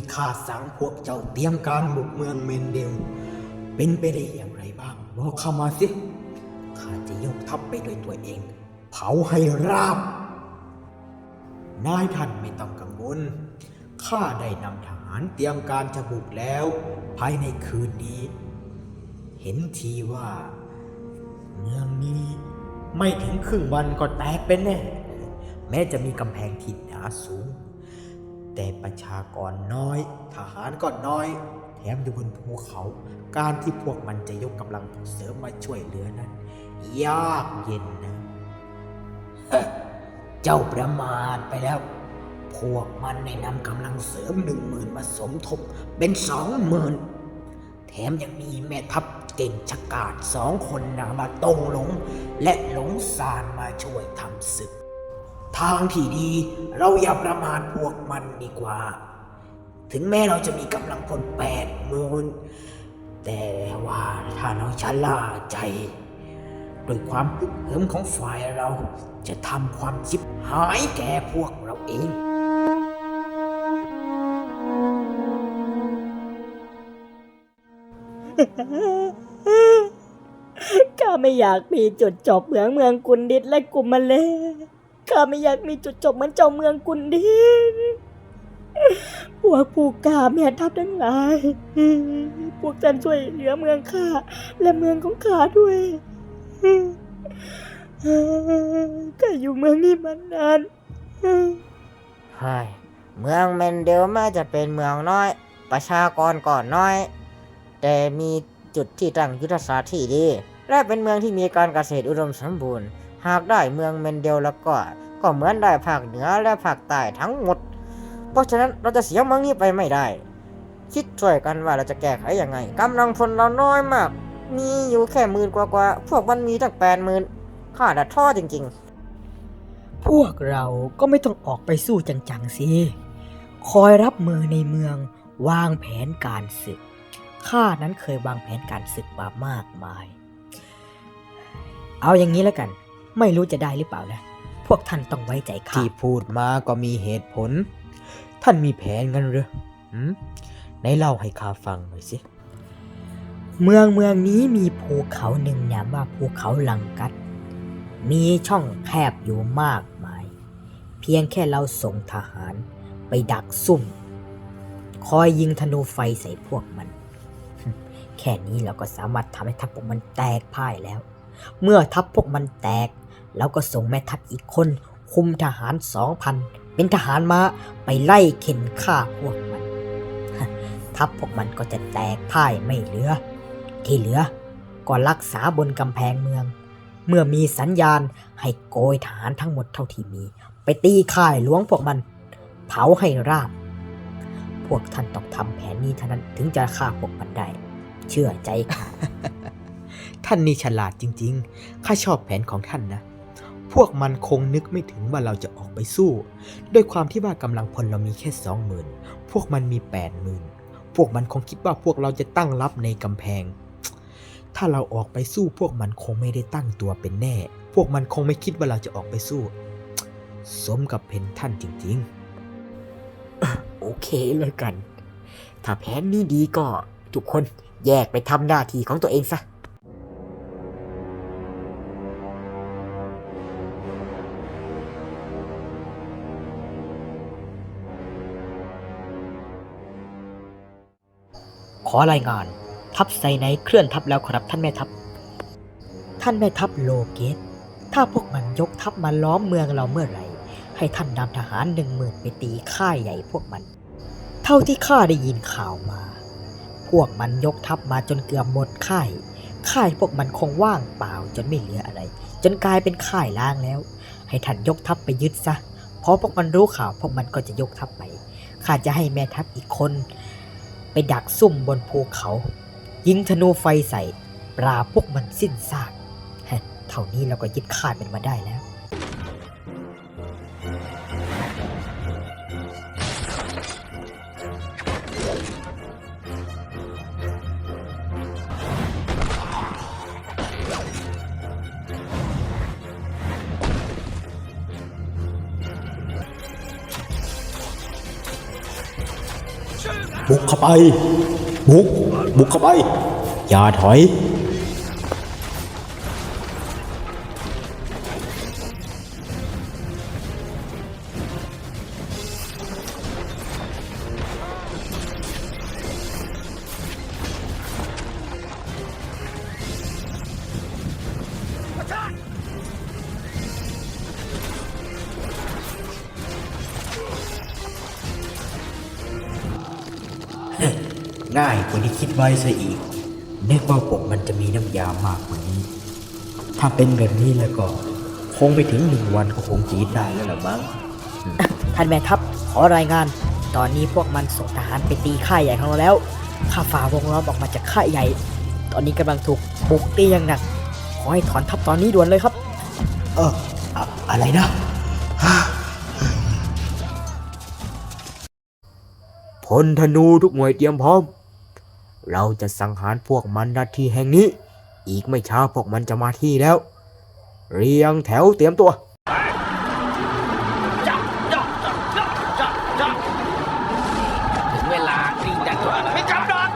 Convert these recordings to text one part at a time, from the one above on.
ที่ข้าสั่งพวกเจ้าเตรียมการบุกเมืองเมนเดล เป็นไปได้อย่างไรบ้างบอกข้ามาสิข้าจะยกทัพไปด้วยตัวเอง เผาให้ราบ นายท่านไม่ต้องกังวลข้าได้นำทหารเตรียมการจะบุกแล้ว ภายในคืนนี้ เห็นทีว่า เมืองนี้ไม่ถึงครึ่งวันก็แตกเป็นแน่แม้จะมีกำแพงที่หนาสูง แต่ประชากรน้อย ทหารก็น้อย แถมอยู่บนภูเขา การที่พวกมันจะยกกำลังเสริมมาช่วยเหลือนั้น ยากเย็นนะเจ้าประมาทไปแล้ว พวกมันได้นำกำลังเสริมหนึ่งหมื่นมาสมทบเป็นสองหมื่นแถมยังมีแม่ทัพเก่งชะกาจสองคนนะมาตรงหลง และหลงซานมาช่วยทำศึก ทางที่ดีเราอย่าประมาทพวกมันดีกว่า ถึงแม้เราจะมีกำลังพลแปดหมื่นแต่ว่าถ้าเราชะล่าใจโดวยความฮึกเหิมของฝ่ายเราจะทำความชิบหายแก่พวกเราเองข้าไม่อยากมีจุดจบเหมือนเมืองกุนดิตและกุมมาเล ข้าไม่อยากมีจุดจบเหมือนเจ้าเมืองกุนดิตพวกผู้กล้าแม่ทัพทั้งหลาย พวกท่านช่วยเหลือเมืองข้าและเมืองของข้าด้วยข้าอยู่เมืองนี้มานานใช่เมืองเมนเดลแม้จะเป็นเมืองน้อย ประชากรก่อนน้อย แต่มีจุดที่ตั้งยุทธศาสตร์ที่ดี และเป็นเมืองที่มีการเกษตรอุดมสมบูรณ์ หากได้เมืองเมนเดลแล้วก็ ก็เหมือนได้ภาคเหนือและภาคใต้ทั้งหมด เพราะฉะนั้นเราจะเสียเมืองนี้ไปไม่ได้ คิดช่วยกันว่าเราจะแก้ไขยังไงกำลังพลเราน้อยมาก มีอยู่แค่หมื่นกว่าๆพวกมันมีตั้งแปดหมื่นข้าดัดท่อจริง ๆ พวกเราก็ไม่ต้องออกไปสู้จังๆสิคอยรับมือในเมืองวางแผนการศึกข้านั้นเคยวางแผนการศึกมามากมาย เอาอย่างนี้แล้วกัน ไม่รู้จะได้หรือเปล่านะ พวกท่านต้องไว้ใจข้าที่พูดมาก็มีเหตุผล ท่านมีแผนกันหรือหืมไหนเล่าให้ข้าฟังหน่อยสิ เมืองเมืองนี้มีภูเขาหนึ่งนามว่าภูเขาลังกัด มีช่องแคบอยู่มากมาย เพียงแค่เราส่งทหารไปดักซุ่ม คอยยิงธนูไฟใส่พวกมัน แค่นี้เราก็สามารถทำให้ทัพพวกมันแตกพ่ายแล้ว เมื่อทัพพวกมันแตก เราก็ส่งแม่ทัพอีกคน คุมทหารสองพันเป็นทหารมาไปไล่เข็นฆ่าพวกมัน ทัพพวกมันก็จะแตกพ่ายไม่เหลือ ที่เหลือก็รักษาบนกำแพงเมือง เมื่อมีสัญญาณให้โกยฐานทั้งหมดเท่าที่มี ไปตีค่ายหลวงพวกมัน เผาให้ราบ พวกท่านต้องทำแผนนี้เท่านั้นถึงจะฆ่าพวกมันได้ เชื่อใจข้าท่านนี่ฉลาดจริง ๆ ข้าชอบแผนของท่านนะ พวกมันคงนึกไม่ถึงว่าเราจะออกไปสู้ ด้วยความที่ว่ากำลังพลเรามีแค่สองหมื่นพวกมันมีแปดหมื่นพวกมันคงคิดว่าพวกเราจะตั้งรับในกำแพง ถ้าเราออกไปสู้พวกมันคงไม่ได้ตั้งตัวเป็นแน่ พวกมันคงไม่คิดว่าเราจะออกไปสู้ สมกับเป็นท่านจริงๆ โอเคเลยกัน ถ้าแผนนี้ดีก็ทุกคนแยกไปทำหน้าที่ของตัวเองซะ ขอรายงาน ทัพไซไนท์เคลื่อนทัพแล้วครับท่านแม่ทัพ ท่านแม่ทัพโลเกต ถ้าพวกมันยกทัพมาล้อมเมืองเราเมื่อไหร่ ให้ท่านนำทหารหนึ่งหมื่นไปตีค่ายใหญ่พวกมัน เท่าที่ข้าได้ยินข่าวมา พวกมันยกทัพมาจนเกือบหมดค่าย ค่ายพวกมันคงว่างเปล่าจนไม่เหลืออะไร จนกลายเป็นค่ายล้างแล้ว ให้ท่านยกทัพไปยึดซะ เพราะพวกมันรู้ข่าวพวกมันก็จะยกทัพไปข้าจะให้แม่ทัพอีกคน ไปดักซุ่มบนภูเขา ยิงธนูไฟใส่ปราพวกมันสิ้นซาก เท่านี้เราก็ยึดคาดมันมาได้แล้ว บุกเข้าไป บุก บุกเข้าไป อย่าถอย ง่ายกว่าที่คิดไว้ซะอีกนึกว่าพวกมันจะมีน้ำยามากกว่านี้ ถ้าเป็นแบบนี้แล้วก็ คงไปถึงหนึ่งวันก็คงจีดได้แล้วล่ะมั้งท่านแม่ทัพขอรายงาน ตอนนี้พวกมันส่งทหารไปตีค่ายใหญ่ของเราแล้วข้าฝ่าวงล้อมออกมาจากค่ายใหญ่ ตอนนี้กำลังถูกบุกตีอย่างหนัก ขอให้ถอนทัพตอนนี้ด่วนเลยครับ เอออะอะไรนะพลธนูทุกหน่วยเตรียมพร้อม เราจะสังหารพวกมันณที่แห่งนี้ อีกไม่ช้าพวกมันจะมาที่แล้ว เรียงแถวเตรียมตัวถึงเวลาที่จะถอยไม่จำนอน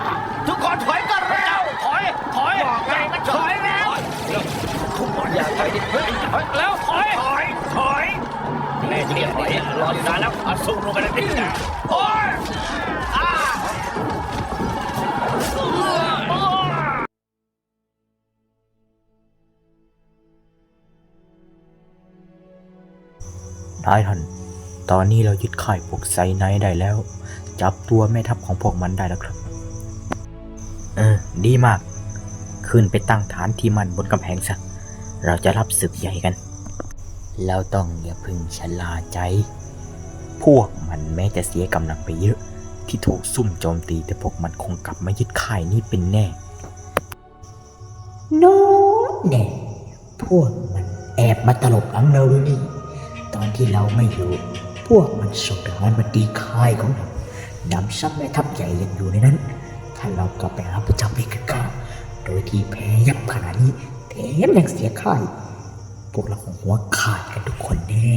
ทุกคนถอยก่อนเร็วถอย ถอยใหญ่มันถอยแล้วทุกคนอย่าถอยดิเฮ้ยถอยแล้วถอย ถอย ถอยแม่ที่ถอยรออยู่นานแล้วเอาสู้ลงไปเลยนี่นะโอ้ย นายท่าน ตอนนี้เรายึดค่ายพวกไซไนได้แล้ว จับตัวแม่ทัพของพวกมันได้แล้วครับ เออ ดีมาก ขึ้นไปตั้งฐานที่มันบนกำแพงซะ เราจะรับศึกใหญ่กันแล้วต้องอย่าพึงชะลาใจ พวกมันแม้จะเสียกำลังไปเยอะ ที่ถูกซุ่มโจมตีแต่พวกมันคงกลับมายึดค่ายนี้เป็นแน่โน้แน่พวกมันแอบมาตลบหลังเราด้วยนี่ ตอนที่เราไม่อยู่ พวกมันส่งทหารมาตีค่ายของเรานำซับแม่ทัพใหญ่ยังอยู่ในนั้น ถ้าเรากลับไปรับประจำไปกก้าโดยที่แพ้ยับขนาดนี้แถมยังเสียค่ายพวกเราคงหัวขาดกันทุกคนแน่